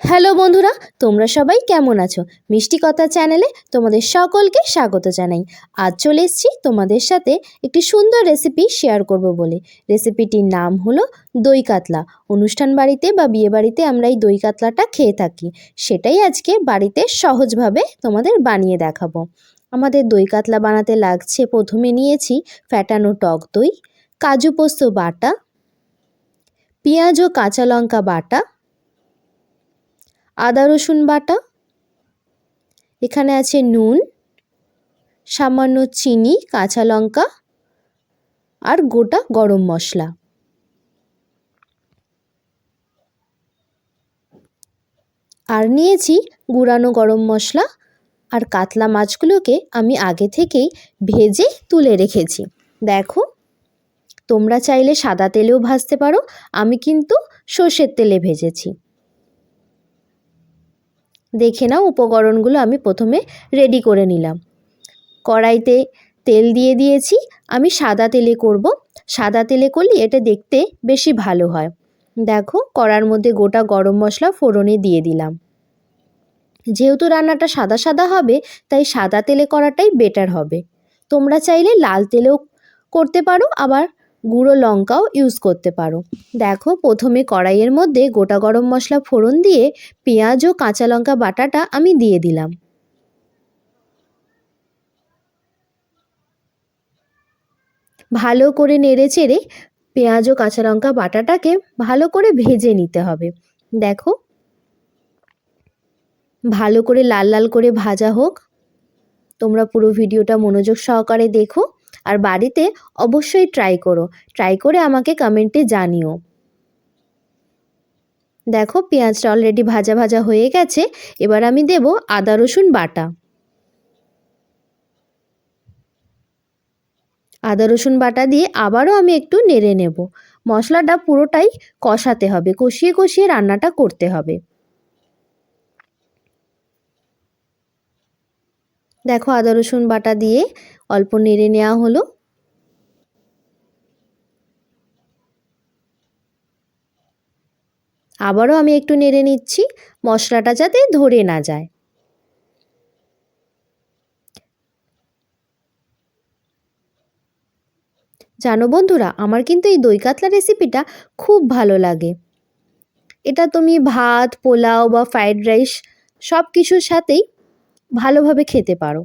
Hello বন্ধুরা, তোমরা সবাই কেমন আছো? মিষ্টি কথা চ্যানেলে তোমাদের সকলকে স্বাগত জানাই। আজ চলে এসেছি তোমাদের সাথে একটি সুন্দর রেসিপি শেয়ার করব বলে। রেসিপিটির নাম হলো দই কাতলা। অনুষ্ঠান বাড়িতে বা বিয়ে বাড়িতে আমরা এই দই কাতলাটা খেয়ে থাকি। সেটাই আজকে বাড়িতে সহজভাবে তোমাদের বানিয়ে দেখাবো। আমাদের দই কাতলা বানাতে লাগছে, প্রথমে নিয়েছি ফ্যাটানো টক দই, কাজু পোস্ত বাটা, পেঁয়াজ ও কাঁচা লঙ্কা বাটা আদা, রসুন বাটা। এখানে আছে নুন, সামান্য চিনি, কাঁচা লঙ্কা আর গোটা গরম মশলা। আর নিয়েছি গুঁড়ানো গরম মশলা আর কাতলা মাছগুলোকে আমি আগে থেকেই ভেজে তুলে রেখেছি। দেখো, তোমরা চাইলে সাদা তেলেও ভাজতে পারো, আমি কিন্তু সর্ষের তেলে ভেজেছি। দেখে নাও উপকরণগুলো আমি প্রথমে রেডি করে নিলাম। কড়াইতে তেল দিয়ে দিয়েছি, আমি সাদা তেলে করব। সাদা তেলে করলে এটা দেখতে বেশি ভালো হয়। দেখো, কড়ার মধ্যে গোটা গরম মশলা ফোড়নে দিয়ে দিলাম। যেহেতু রান্নাটা সাদা সাদা হবে, তাই সাদা তেলে করাটাই বেটার হবে। তোমরা চাইলে লাল তেলেও করতে পারো, আবার গুঁড়ো লঙ্কাও ইউজ করতে পারো। দেখো, প্রথমে কড়াইয়ের মধ্যে গোটা গরম মশলা ফোড়ন দিয়ে পেঁয়াজ ও কাঁচা লঙ্কা বাটাটা আমি দিয়ে দিলাম। ভালো করে নেড়ে চেড়ে পেঁয়াজ ও কাঁচা লঙ্কা বাটাটাকে ভালো করে ভেজে নিতে হবে। দেখো, ভালো করে লাল লাল করে ভাজা হোক। তোমরা পুরো ভিডিওটা মনোযোগ সহকারে দেখো। আর বাড়িতে অবশ্যই ট্রাই করো। ট্রাই করে আমাকে কমেন্টে জানিও। দেখো, পেঁয়াজটা অলরেডি ভাজা ভাজা হয়ে গেছে। এবার আমি দেব আদা, রসুন, বাটা। আদা, রসুন, বাটা দিয়ে আবারও আমি একটু নেড়ে নেব। মশলাটা পুরোটাই কষাতে হবে, কষিয়ে কষিয়ে রান্নাটা করতে হবে। দেখো আদা, রসুন বাটা দিয়ে অল্প নেড়ে নেওয়া হলো। আবারও আমি একটু নেড়ে নিচ্ছি, মশলাটা যাতে ধরে না যায়। জানো বন্ধুরা, আমার কিন্তু এই দই কাতলা রেসিপিটা খুব ভালো লাগে। এটা তুমি ভাত, পোলাও বা ফ্রাইড রাইস সব কিছুর সাথেই ভালোভাবে খেতে পারো।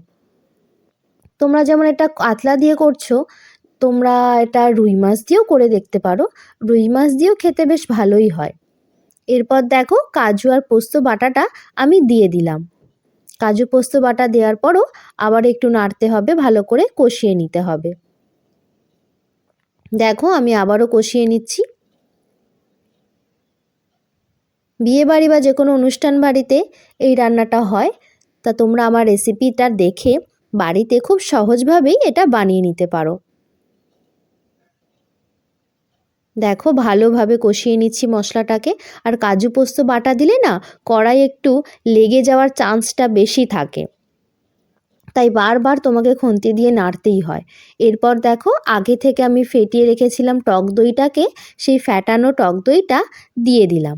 তোমরা যেমন এটা কাতলা দিয়ে করছ, তোমরা এটা রুই মাছ দিয়েও করে দেখতে পারো। রুই মাছ দিয়েও খেতে বেশ ভালোই হয়। এরপর দেখো কাজু আর পোস্ত বাটাটা আমি দিয়ে দিলাম। কাজু পোস্ত বাটা দেওয়ার পরও আবার একটু নাড়তে হবে, ভালো করে কষিয়ে নিতে হবে। দেখো আমি আবারও কষিয়ে নিচ্ছি। বিয়ে বাড়ি বা যে কোনো অনুষ্ঠান বাড়িতে এই রান্নাটা হয়। তা তোমরা আমার রেসিপিটা দেখে বাড়িতে খুব সহজভাবেই এটা বানিয়ে নিতে পারো। দেখো, ভালোভাবে কষিয়ে নিচ্ছি মশলাটাকে। আর কাজু পোস্ত বাটা দিলে না, কড়াই একটু লেগে যাওয়ার চান্সটা বেশি থাকে। তাই বারবার তোমাকে খুন্তি দিয়ে নাড়তেই হয়। এরপর দেখো, আগে থেকে আমি ফেটিয়ে রেখেছিলাম টক দইটাকে, সেই ফ্যাটানো টক দইটা দিয়ে দিলাম।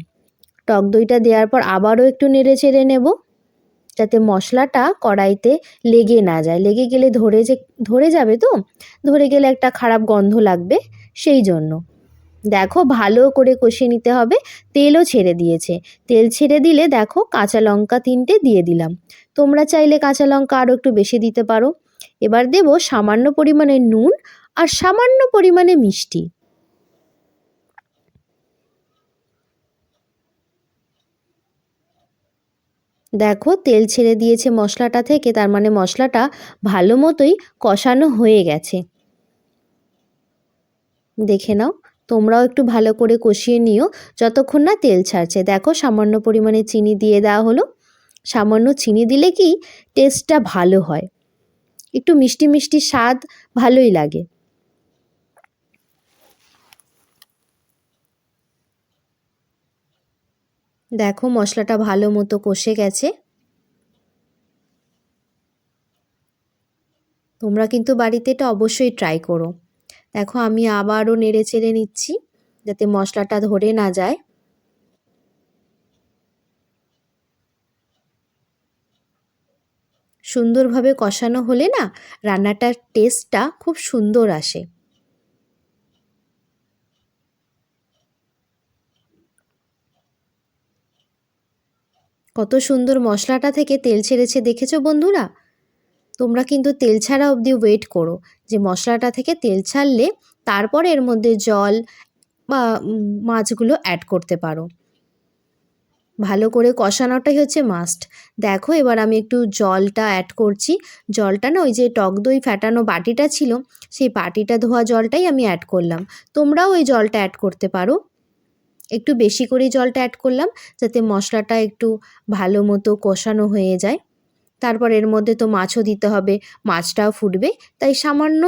টক দইটা দেওয়ার পর আবারও একটু নেড়ে চেড়ে নেব। যাতে মশলাটা কড়াইতে লেগে না যায়। লেগে গেলে ধরে যে, ধরে যাবে তো? ধরে গেলে একটা খারাপ গন্ধ লাগবে সেই জন্য। দেখো ভালো করে কষিয়ে নিতে হবে। তেলও ছেড়ে দিয়েছে। তেল ছেড়ে দিলে দেখো কাঁচা লঙ্কা তিনটে দিয়ে দিলাম। তোমরা চাইলে কাঁচা লঙ্কা আরও একটু বেশি দিতে পারো। এবার দেব সামান্য পরিমাণে নুন আর সামান্য পরিমাণে মিষ্টি। দেখো, তেল ছেড়ে দিয়েছে মশলাটা থেকে, তার মানে মশলাটা ভালো মতোই কষানো হয়ে গেছে। দেখে নাও, তোমরাও একটু ভালো করে কষিয়ে নিও, যতক্ষণ না তেল ছাড়ছে। দেখো, সামান্য পরিমাণে চিনি দিয়ে দেওয়া হলো। সামান্য চিনি দিলে কি টেস্টটা ভালো হয়। একটু মিষ্টি মিষ্টি স্বাদ ভালোই লাগে। দেখো মশলাটা ভালো মতো কষে গেছে। তোমরা কিন্তু বাড়িতে এটা অবশ্যই ট্রাই করো। দেখো আমি আবারও নেড়ে চেড়ে নিচ্ছি যাতে মশলাটা ধরে না যায়। সুন্দরভাবে কষানো হলে না রান্নাটার টেস্টটা খুব সুন্দর আসে। কত সুন্দর মশলাটা থেকে তেল ছেড়েছে দেখেছ বন্ধুরা? তোমরা কিন্তু তেল ছাড়া অবধি ওয়েট করো, যে মশলাটা থেকে তেল ছাড়লে তারপরে এর মধ্যে জল বা মাছগুলো অ্যাড করতে পারো। ভালো করে কষানোটাই হচ্ছে মাস্ট দেখো এবার আমি একটু জলটা অ্যাড করছি। জলটা না ওই যে টক দই ফ্যাটানো বাটিটা ছিল, সেই বাটিটা ধোয়া জলটাই আমি অ্যাড করলাম। তোমরাও ওই জলটা অ্যাড করতে পারো। একটু বেশি করে জলটা অ্যাড করলাম, যাতে মশলাটা একটু ভালো মতো কষানো হয়ে যায়। তারপর এর মধ্যে তো মাছও দিতে হবে, মাছটাও ফুটবে, তাই সামান্য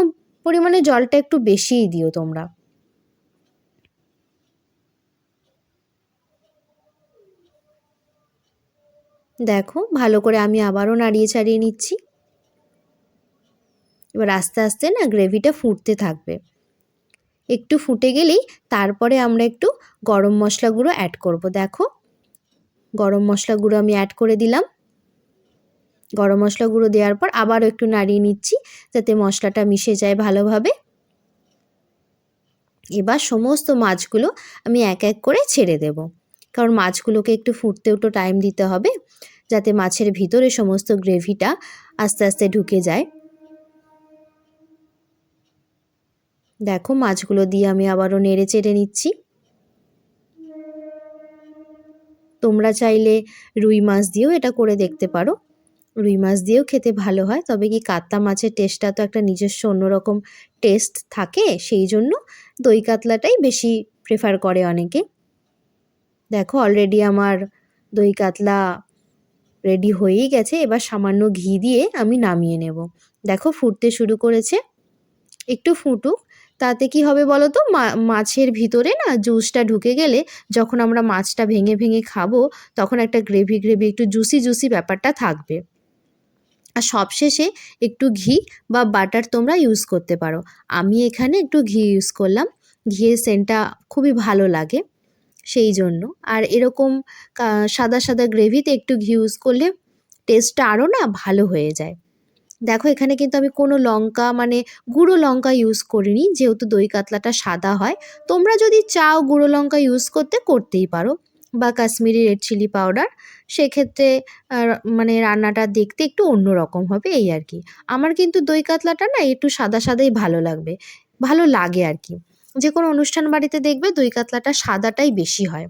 পরিমাণে জলটা একটু বেশিই দিও তোমরা। দেখো, ভালো করে আমি আবারও নাড়িয়ে ছাড়িয়ে নিচ্ছি। এবার আস্তে আস্তে না গ্রেভিটা ফুটতে থাকবে। একটু ফুটে গেলেই তারপরে আমরা একটু গরম মশলা গুঁড়ো অ্যাড করব। দেখো, গরম মশলা গুঁড়ো আমি অ্যাড করে দিলাম। গরম মশলা গুঁড়ো দেওয়ার পর আবারও একটু নাড়িয়ে নিচ্ছি যাতে মশলাটা মিশে যায় ভালোভাবে। এবার সমস্ত মাছগুলো আমি এক এক করে ছেড়ে দেব। কারণ মাছগুলোকে একটু ফুটতেও তো টাইম দিতে হবে, যাতে মাছের ভিতরে সমস্ত গ্রেভিটা আস্তে আস্তে ঢুকে যায়। দেখো মাছগুলো দিয়ে আমি আবারও নেড়ে চেড়ে নিচ্ছি। তোমরা চাইলে রুই মাছ দিয়েও এটা করে দেখতে পারো। রুই মাছ দিয়েও খেতে ভালো হয়, তবে কি কাতলা মাছের টেস্টটা তো একটা নিজস্ব অন্যরকম টেস্ট থাকে, সেই জন্য দই কাতলাটাই বেশি প্রেফার করে অনেকে। দেখো অলরেডি আমার দই কাতলা রেডি হয়েই গেছে, এবার সামান্য ঘি দিয়ে আমি নামিয়ে নেব। দেখো ফুটতে শুরু করেছে, একটু ফুটুক তাতে কি হবে বলো তো মাছের ভিতরে না জুসটা ঢুকে গেলে যখন আমরা মাছটা ভেঙে ভেঙে খাব, তখন একটা গ্রেভি গ্রেভি একটু জুসি জুসি ব্যাপারটা থাকবে। আর সবশেষে একটু ঘি বা বাটার তোমরা ইউজ করতে পারো। আমি এখানে একটু ঘি ইউজ করলাম। ঘিয়ের সেন্টটা খুবই ভালো লাগে সেই জন্য। আর এরকম সাদা সাদা গ্রেভিতে একটু ঘি ইউজ করলে টেস্টটা আরও না ভালো হয়ে যায়। দেখো এখানে কিন্তু আমি কোনো লঙ্কা মানে গুঁড়ো লঙ্কা ইউজ করিনি, যেহেতু দই কাতলাটা সাদা হয়। তোমরা যদি চাও গুঁড়ো লঙ্কা ইউজ করতে, করতেই পারো। বা কাশ্মীরি রেড চিলি পাউডার সেক্ষেত্রে মানে রান্নাটা দেখতে একটু অন্য রকম হবে এই আর কি। আমার কিন্তু দই কাতলাটা না একটু সাদা সাদাই ভালো লাগবে, ভালো লাগে আর কি। যে কোনো অনুষ্ঠান বাড়িতে দেখবে দই কাতলাটা সাদাটাই বেশি হয়।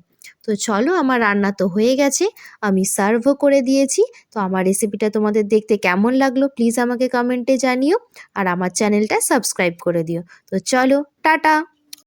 তো চলো আমার রান্না তো হয়ে গেছে, আমি সার্ভও করে দিয়েছি। তো আমার রেসিপিটা তোমাদের দেখতে কেমন লাগল প্লিজ আমাকে কমেন্টে জানিও, আর আমার চ্যানেলটা সাবস্ক্রাইব করে দিও। তো চলো, টাটা!